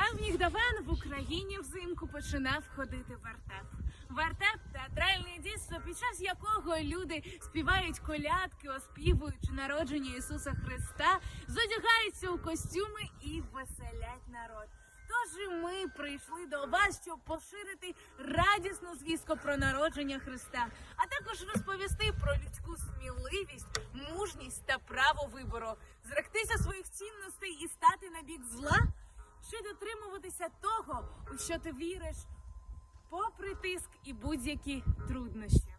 давніх давен в Україні взимку починав ходити вертеп. Вертеп театральне дійство, під час якого люди співають колядки, оспівуючи народження Ісуса Христа, зодягаються у костюми і веселять народ. Тож і ми прийшли до вас, щоб поширити радісну звістку про народження Христа, а також розповісти про людську сміливість, мужність та право вибору, зректися своїх цінностей і стати на бік зла, чи дотримуватися того, у що ти віриш, попри тиск і будь-які труднощі.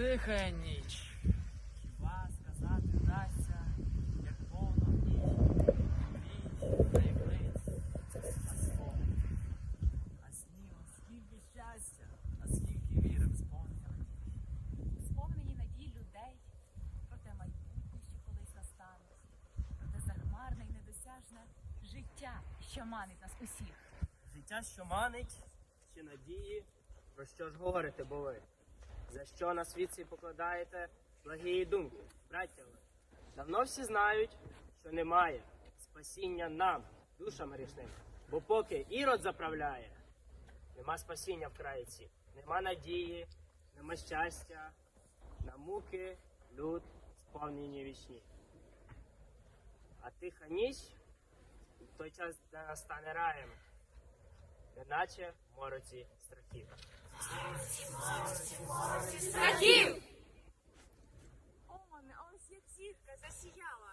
Тиха ніч. Хіба сказати вдасться, як повно в ній Мрій, таємниць, а спомин. А снів, скільки щастя, а скільки віри сповнили. сповнені надій людей про те майбутнє, що колись настане, про те захмарне і недосяжне життя, що манить нас усіх. Життя, що манить, чи надії, про що ж говорите, бо ви? За що на світ покладаєте благі думки, браття? Давно всі знають, що немає спасіння нам, душам грішним, бо поки ірод заправляє, нема спасіння в країці, нема надії, нема щастя, на муки люд сповнені вічні. А тиха ніч в той час для нас стане раєм, неначе в мороці страхів. Страхів! Он, ось як зірка засіяла.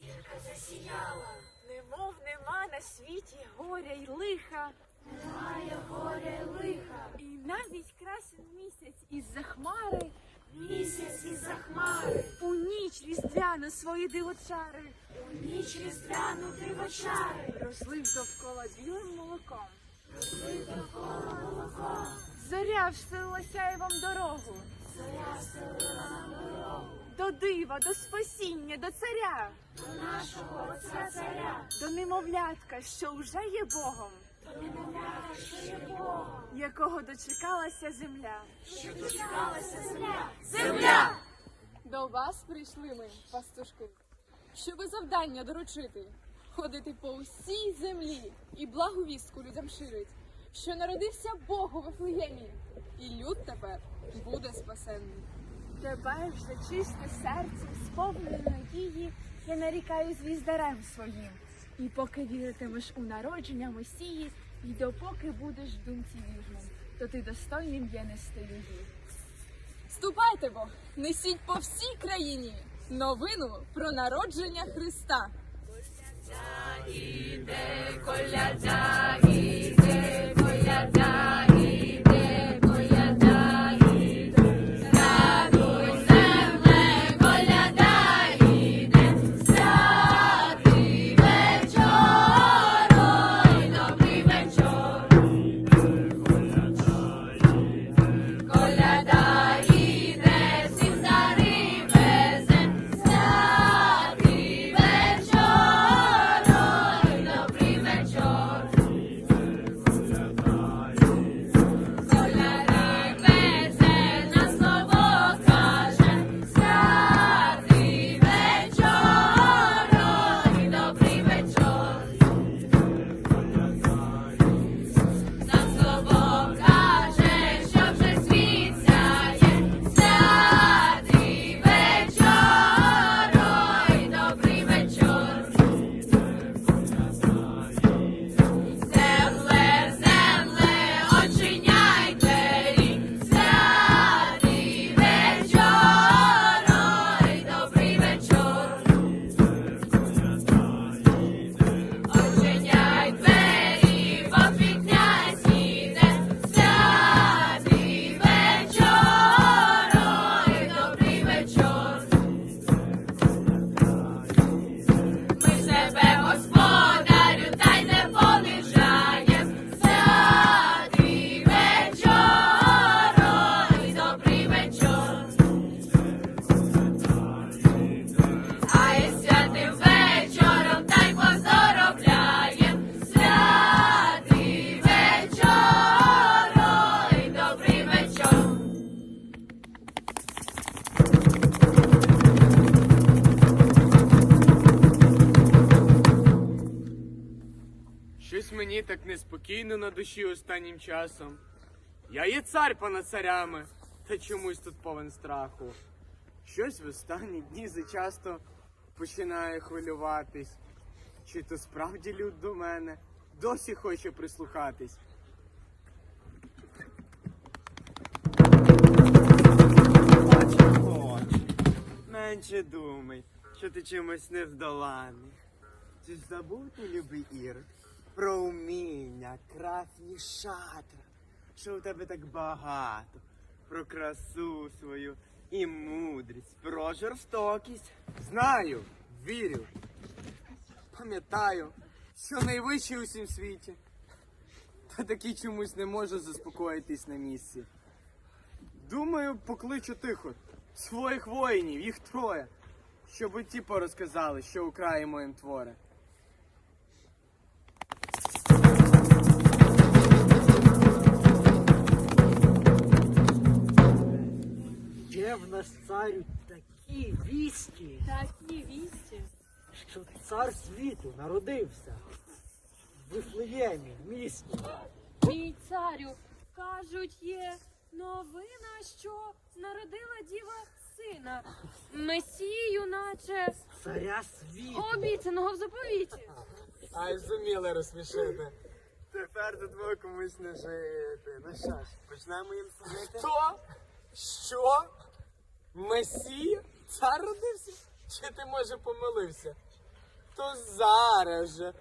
Зірка засіяла. Немов нема на світі горя й лиха. Немає горя й лиха. І навіть красен місяць із-за хмари. Місяць із-за хмари. У ніч різдвяну свої дивочари. У ніч різдвяну дивочари. Розлив довкола білим молоком. Розлив довкола молоком. Зоря встелила сяєвом дорогу. До дива, до спасіння, до царя. До нашого отця царя. До немовлятка, що вже є Богом. До немовлятка, що є Богом. Якого дочекалася земля. Що дочекалася земля. Земля! До вас прийшли ми, пастушки, щоби завдання доручити, ходити по усій землі і благу вістку людям ширить, що народився Бог у Вифлеємі, і люд тепер буде спасенний. Тебе вже чисте серце, сповнене надії, я нарікаю звіздарем своїм. І поки віритимеш у народження Месії, і допоки будеш в думці вірним, то ти достойним є нести її. Ступайте бо, несіть по всій країні новину про народження Христа. Коляда іде, так неспокійно на душі останнім часом. Я є цар понад царями, та чомусь тут повен страху. Щось в останні дні зачасто починає хвилюватись. Чи то справді люд до мене досі хоче прислухатись. Менше думай, що ти чимось невдоланий. Чи ж забув ти, любий Ір, про уміння, крафні шатра, що у тебе так багато, про красу свою і мудрість, про жорстокість. Знаю, вірю. Пам'ятаю, що найвищий у всім світі. Та такий чомусь не може заспокоїтись на місці. Думаю, покличу тихо своїх воїнів, їх троє, щоб ті порозказали, що у моїм творе. Є в нас царю такі вісті, Такі вісті. що цар світу народився в Вифлеємі, в місті. Мій царю, кажуть, є новина, що народила діва сина, месію, наче Царя світу. обіцяного в заповіті. Ай, зуміли розсмішити. Тепер до твого комусь не жити. Ну що ж, почнемо їм служити? Що? Що? Месія? Цар родився? Чи ти може помилився? То зараз же.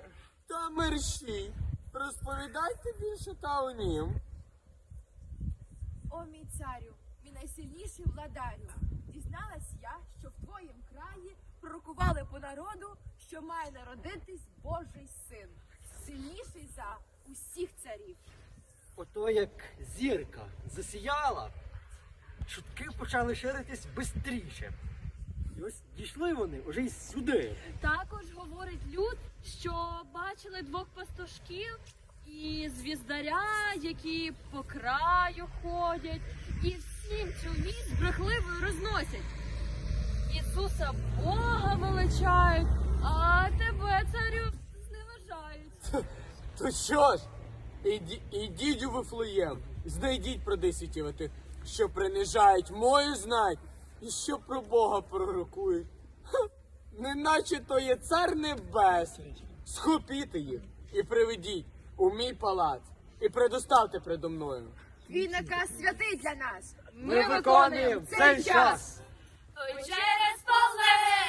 Та мерщій. Розповідайте більше та у нім. О, мій царю, мій найсильніший владарю. Дізналась я, що в твоїм краї пророкували по народу, що має народитись Божий син, сильніший за усіх царів. Ото як зірка засіяла, чутки почали ширитись бистріше. І ось дійшли вони уже й сюди. Також говорить люд, що бачили двох пастушків і звіздаря, які по краю ходять, і всім цю вість брехливою розносять. Ісуса Бога величають, а тебе, царю, зневажають. То що ж? Іді, ідіть у Вифлеєм, знайдіть про десятівати, що принижають мою знать і що про Бога пророкують. Ха, неначе то є цар небесний. Схопіте їх і приведіть у мій палац і предоставте предо мною. Твій наказ святий для нас. Ми виконуємо цей час. Ой, через поле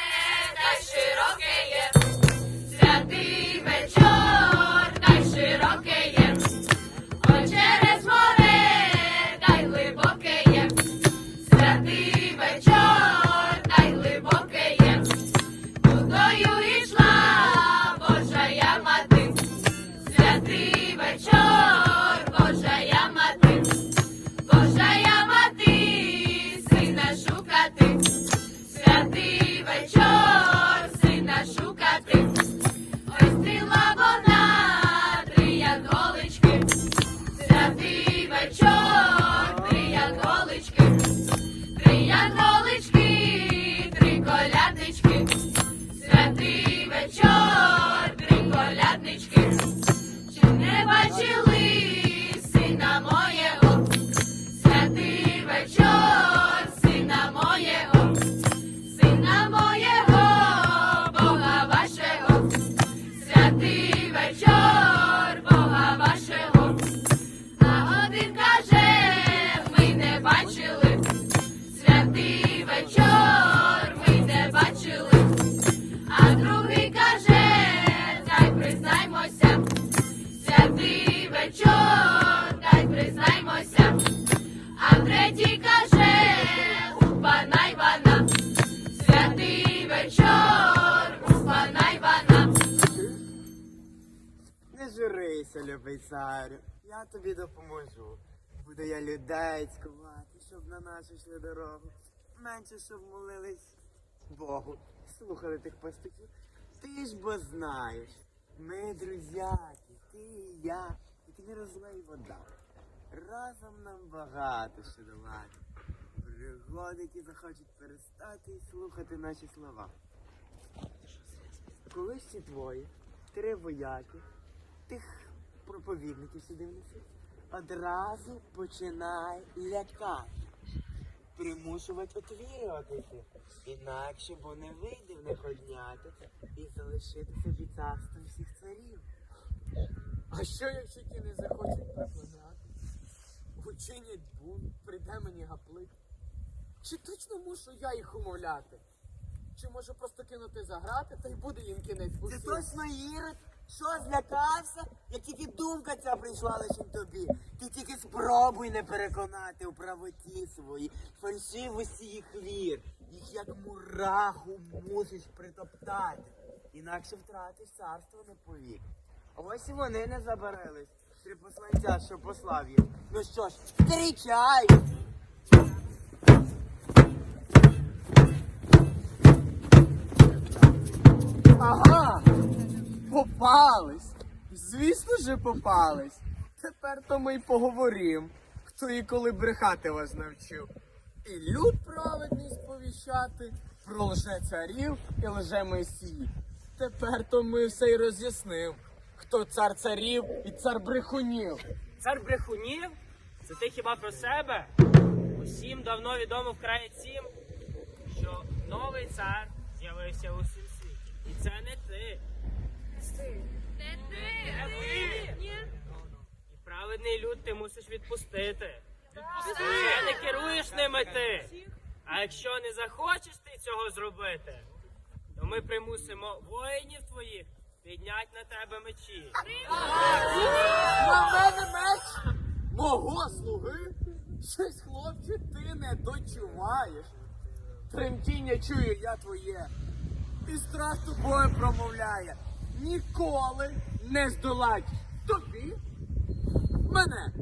журися, любий царю, я тобі допоможу. Буду я людей цькувати, щоб на нашу йшли дорогу. Менше, щоб молились Богу. Слухали тих пастухів. Ти ж бо знаєш, ми друзяки, ти і я, і ти не розлий вода. Разом нам багато що долати. Пригоди, які захочуть перестати і слухати наші слова. Колишні твої, три вояки, тих проповідників сюди внесуть, одразу починай лякати. Примушувати отвірюватися. Інакше бо не вийде в них одняти і залишити собі царство всіх царів. А що, якщо ті не захочуть проклинати? Учинять бунт, прийде мені гаплик. Чи точно мушу я їх умовляти? Чи може просто кинути за грати, та й буде їм кінець Це усім? точно Ірод? Що злякався? Як тільки думка ця прийшла лише тобі. Ти тільки спробуй не переконати у правоті своїй, фальшивості їх вір. Їх як мураху мусиш притоптати. Інакше втратиш царство на повік. Ось і вони не забарились. Три посланця, що послав їх. Ну що ж, зустрічай! Ага! Попались! Звісно же попались. Тепер то ми й поговорим, хто і коли брехати вас навчив. І люд праведний сповіщати, про лже-царів і лже-месії. Тепер то ми все й роз'яснив, хто цар царів і цар брехунів. Цар брехунів? Це ти хіба про себе? Усім давно відомо вкрай цім, що новий цар з'явився у світі. І це не ти. Не ти. Не ти. І праведний люд ти мусиш відпустити. Вже не керуєш ними ти. А якщо не захочеш ти цього зробити, то ми примусимо воїнів твоїх підняти на тебе мечі. На мене меч мого слуги? Щось, хлопче, ти не дочуваєш. Тремтіння чую я твоє. І страх тобою промовляє. Ніколи не здолать тобі, мене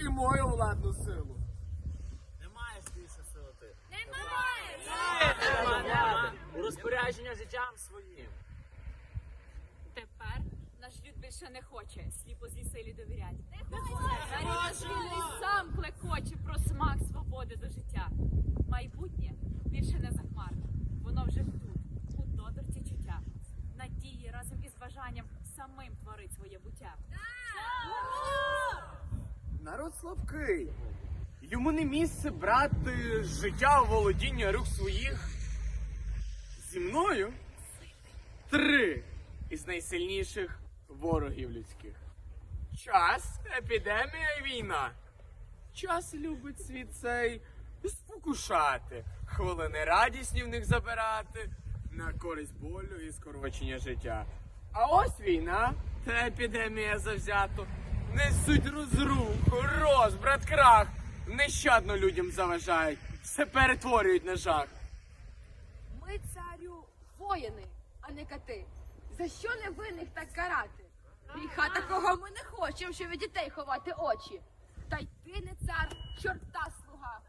і мою владну силу. Немає більше сили ти. Немає. У розпорядження життям своїм. Тепер наш люд більше не хоче сліпо злій силі довіряти. Вільний сам клекоче про смак свободи до життя. Майбутнє більше не захмарне. Воно вже тут, у доторці чуття. Надії разом із бажанням самим творить своє буття. Народ слабкий. Йому не місце брати життя у володіння рук своїх. Зі мною три із найсильніших ворогів людських. Час, епідемія і війна. Час любить світ цей спокушати, хвилини радісні в них забирати, на користь болю і скорочення життя. А ось війна та епідемія завзято. Несуть розруху, розбрат, крах. Нещадно людям заважають, все перетворюють на жах. Ми, царю, воїни, а не кати. За що невинних так карати? Гріха такого ми не хочемо, що від дітей ховати очі. Та й ти не цар, чорта слуга.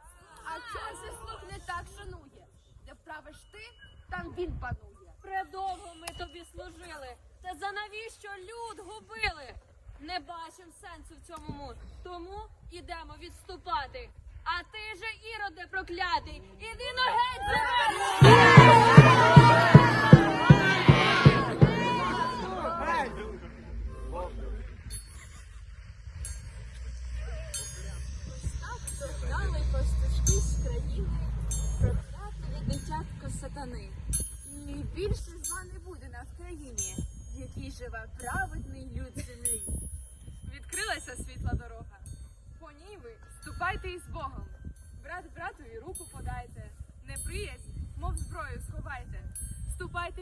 А і слуг не так шанує. Де правиш ти, там він панує. Предовго ми тобі служили. Та за навіщо люд губили? Не бачим сенсу в цьому, тому ідемо відступати. А ти же, іроде проклятий, іди но геть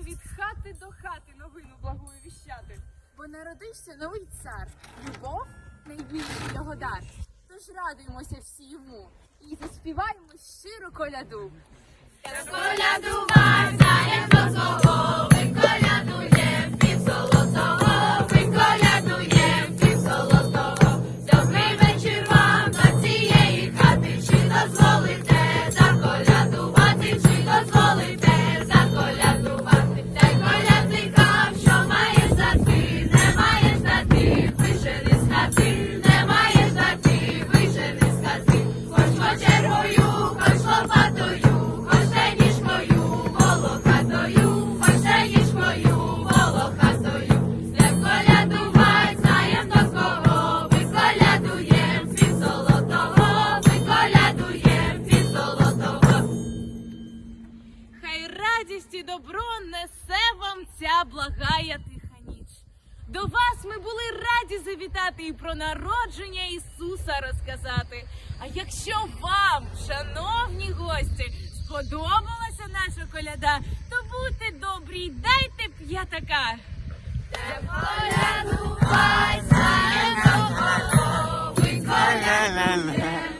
від хати до хати новину благую віщати. Бо народився новий цар, любов найбільший його дар. Тож радуємося всі йому і заспіваємо щиру коляду. Колядувай, царя свого, А якщо вам, шановні гості, сподобалася наша коляда, то будьте добрі, дайте п'ятака. Колядувай, знаємо, ви коляда.